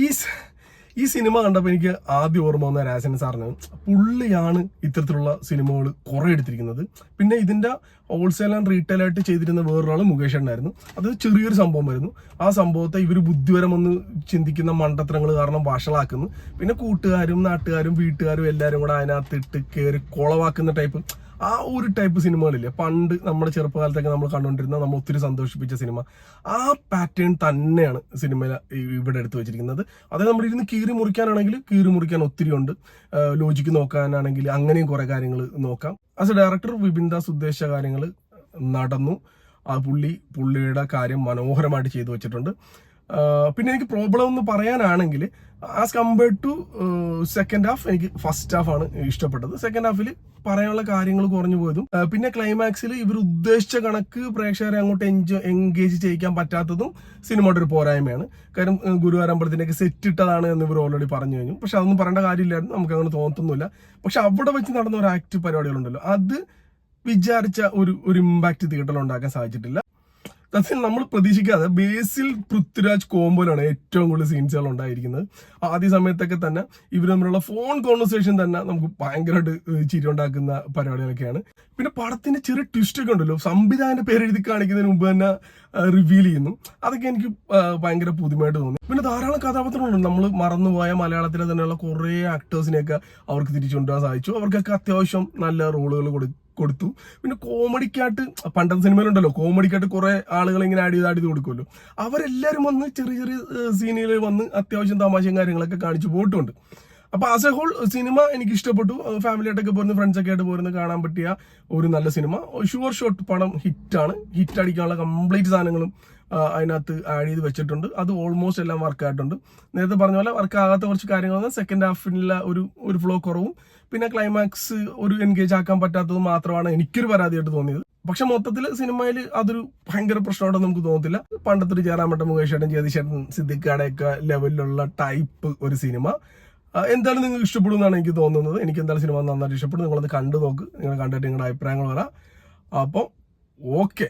ഈ ഈ സിനിമ കണ്ടപ്പോൾ എനിക്ക് ആദ്യം ഓർമ്മ വന്ന രാജൻ സാറിന് പുള്ളിയാണ് ഇത്തരത്തിലുള്ള സിനിമകൾ കുറേ എടുത്തിരിക്കുന്നത്. പിന്നെ ഇതിന്റെ ഹോൾസെയിൽ ആൻഡ് റീറ്റെയിൽ ആയിട്ട് ചെയ്തിരുന്ന വേറൊരാൾ മുകേഷ് ഉണ്ടായിരുന്നു അത് ചെറിയൊരു സംഭവം വരുന്നു ആ സംഭവത്തെ ഇവർ ബുദ്ധിപരമെന്ന് ചിന്തിക്കുന്ന മണ്ടത്തരങ്ങൾ കാരണം വഷളാക്കുന്നു. പിന്നെ കൂട്ടുകാരും നാട്ടുകാരും വീട്ടുകാരും എല്ലാവരും കൂടെ അതിനകത്ത് ഇട്ട് കയറി കുളവാക്കുന്ന ടൈപ്പ് ആ ഒരു ടൈപ്പ് സിനിമകളില്ലേ? പണ്ട് നമ്മുടെ ചെറുപ്പകാലത്തൊക്കെ നമ്മൾ കണ്ടുകൊണ്ടിരുന്ന നമ്മൾ ഒത്തിരി സന്തോഷിപ്പിച്ച സിനിമ. ആ പാറ്റേൺ തന്നെയാണ് സിനിമ ഇവിടെ എടുത്തു വെച്ചിരിക്കുന്നത്. അതായത് നമ്മൾ ഇരുന്ന് കീറി മുറിക്കാനാണെങ്കിൽ കീറി മുറിക്കാൻ ഒത്തിരി ഉണ്ട്. ലോജിക്ക് നോക്കാനാണെങ്കിൽ അങ്ങനെയും കുറെ കാര്യങ്ങൾ നോക്കാം. ആസ് എ ഡയറക്ടർ വിപിൻ ഉദ്ദേശ കാര്യങ്ങൾ നടന്നു. ആ പുള്ളി പുള്ളിയുടെ കാര്യം മനോഹരമായിട്ട് ചെയ്തു വെച്ചിട്ടുണ്ട്. പിന്നെ എനിക്ക് പ്രോബ്ലം എന്ന് പറയാനാണെങ്കിൽ as compared to second half എനിക്ക് ഫസ്റ്റ് ഹാഫ് ആണ് ഇഷ്ടപ്പെട്ടത്. സെക്കൻഡ് ഹാഫിൽ പറയാനുള്ള കാര്യങ്ങൾ കുറഞ്ഞു പോയതും പിന്നെ ക്ലൈമാക്സിൽ ഇവർ ഉദ്ദേശിച്ച കണക്ക് പ്രേക്ഷകരെ അങ്ങോട്ട് എൻജോ എൻഗേജ് ചെയ്യിക്കാൻ പറ്റാത്തതും സിനിമയുടെ ഒരു പോരായ്മയാണ്. കാര്യം ആ, ഗുരുവാരമ്പലത്തിലേക്ക് സെറ്റ് ഇട്ടതാണ് എന്ന് ഇവർ ഓൾറെഡി പറഞ്ഞു കഴിഞ്ഞു. പക്ഷെ അതൊന്നും പറയേണ്ട കാര്യമില്ലായിരുന്നു നമുക്ക് അങ്ങനെ തോന്നുന്നില്ല പക്ഷെ അവിടെ വെച്ച് നടന്ന ഒരു ആക്ട് പരിപാടികളുണ്ടല്ലോ. അത് വിചാരിച്ച ഒരു ഒരു ഇമ്പാക്ട് തിയേറ്ററിൽ ഉണ്ടാക്കാൻ സാധിച്ചിട്ടില്ല. സത്യം നമ്മൾ പ്രതീക്ഷിക്കാതെ ബേസിൽ പൃഥ്വിരാജ് കോമ്പോലാണ് ഏറ്റവും കൂടുതൽ സീൻസുകൾ ഉണ്ടായിരിക്കുന്നത്. ആദ്യ സമയത്തൊക്കെ തന്നെ ഇവർ തമ്മിലുള്ള ഫോൺ കോൺവെർസേഷൻ തന്നെ നമുക്ക് ഭയങ്കരമായിട്ട് ഏഹ് ചിരി ഉണ്ടാക്കുന്ന പരിപാടികളൊക്കെയാണ്. പിന്നെ പടത്തിന്റെ ചെറിയ ട്വിസ്റ്റ് ഒക്കെ ഉണ്ടല്ലോ. സംവിധായകന്റെ പേര് എഴുതി കാണിക്കുന്നതിന് മുമ്പ് തന്നെ റിവീൽ ചെയ്യുന്നു. അതൊക്കെ എനിക്ക് ഭയങ്കര പുതുമയായിട്ട് തോന്നി. പിന്നെ ധാരാളം കഥാപാത്രങ്ങളുണ്ട്. നമ്മൾ മറന്നുപോയ മലയാളത്തിലെ തന്നെയുള്ള കുറേ ആക്ടേഴ്സിനെയൊക്കെ അവർക്ക് തിരിച്ചു കൊണ്ടുവരാൻ സാധിച്ചു. അവർക്കൊക്കെ അത്യാവശ്യം നല്ല റോളുകൾ കൊടു കൊടുത്തു. പിന്നെ കോമഡിക്കായിട്ട് പണ്ടത്തെ സിനിമയിലുണ്ടല്ലോ കോമഡിക്കായിട്ട് കുറെ ആളുകൾ ഇങ്ങനെ ആഡ് ചെയ്ത് ആഡ് ചെയ്ത് കൊടുക്കുമല്ലോ. അവരെല്ലാവരും വന്ന് ചെറിയ ചെറിയ സീനുകളിൽ വന്ന് അത്യാവശ്യം തമാശയും കാര്യങ്ങളൊക്കെ കാണിച്ചു പോയിട്ടുണ്ട്. അപ്പൊ ആസ് എ ഹോൾ സിനിമ എനിക്ക് ഇഷ്ടപ്പെട്ടു. ഫാമിലി ആയിട്ടൊക്കെ പോരുന്ന ഫ്രണ്ട്സ് ഒക്കെ ആയിട്ട് പോരുന്ന കാണാൻ പറ്റിയ ഒരു നല്ല സിനിമ. ഷുവർ ഷോട്ട് പടം ഹിറ്റാണ് ഹിറ്റ് അടിക്കാനുള്ള കംപ്ലീറ്റ് സാധനങ്ങളും അതിനകത്ത് ആഡ് ചെയ്ത് വെച്ചിട്ടുണ്ട്. അത് ഓൾമോസ്റ്റ് എല്ലാം വർക്ക് ആയിട്ടുണ്ട്. നേരത്തെ പറഞ്ഞ പോലെ വർക്ക് ആകാത്ത കുറച്ച് കാര്യങ്ങൾ സെക്കൻഡ് ഹാഫിനുള്ള ഒരു ഒരു ഫ്ലോ കുറവും. പിന്നെ ക്ലൈമാക്സ് ഒരു എൻഗേജ് ആക്കാൻ പറ്റാത്തത് മാത്രമാണ് എനിക്കൊരു പരാതിയായിട്ട് തോന്നിയത്. പക്ഷെ മൊത്തത്തിൽ സിനിമയിൽ അതൊരു ഭയങ്കര പ്രശ്നമായിട്ട് നമുക്ക് തോന്നത്തില്ല. പണ്ടത്തെ ഒരു ജയറാമട്ടൻ മുകേഷ് ചേട്ടൻ ജ്യോതിഷേട്ടൻ സിദ്ദിഖാടെയൊക്കെ ലെവലിലുള്ള ടൈപ്പ് ഒരു സിനിമ എന്തായാലും നിങ്ങൾക്ക് ഇഷ്ടപ്പെടും എന്നാണ് എനിക്ക് തോന്നുന്നത്. എനിക്ക് എന്തായാലും സിനിമ നന്നായിട്ട് ഇഷ്ടപ്പെടും. നിങ്ങളത് കണ്ടു നോക്ക്. നിങ്ങൾ കണ്ടിട്ട് നിങ്ങളുടെ അഭിപ്രായങ്ങൾ പറ. അപ്പോൾ ഓക്കെ